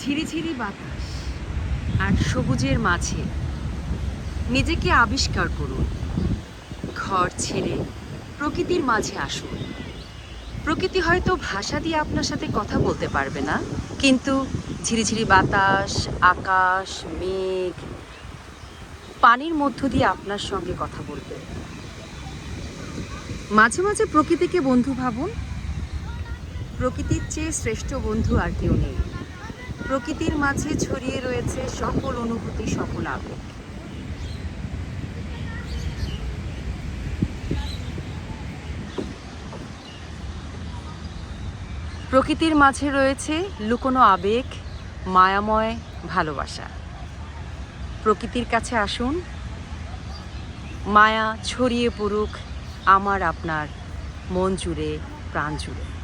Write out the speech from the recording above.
ঝিরিঝিরি বাতাস আর সবুজের মাঝে নিজেকে আবিষ্কার করুন। ঘর ছেড়ে প্রকৃতির মাঝে আসুন। প্রকৃতি হয়তো ভাষা দিয়ে আপনার সাথে কথা বলতে পারবে না, কিন্তু ঝিরিঝিরি বাতাস, আকাশ, মেঘ, পানির মধ্য দিয়ে আপনার সঙ্গে কথা বলবে। মাঝে মাঝে প্রকৃতিকে বন্ধু ভাবুন। প্রকৃতির চেয়ে শ্রেষ্ঠ বন্ধু আর কেউ নেই। প্রকৃতির মাঝে ছড়িয়ে রয়েছে সকল অনুভূতি, সকল আবেগ। প্রকৃতির মাঝে রয়েছে লুকোনো আবেগ, মায়াময় ভালোবাসা। প্রকৃতির কাছে আসুন। মায়া ছড়িয়ে পড়ুক আমার আপনার মন জুড়ে, প্রাণ জুড়ে।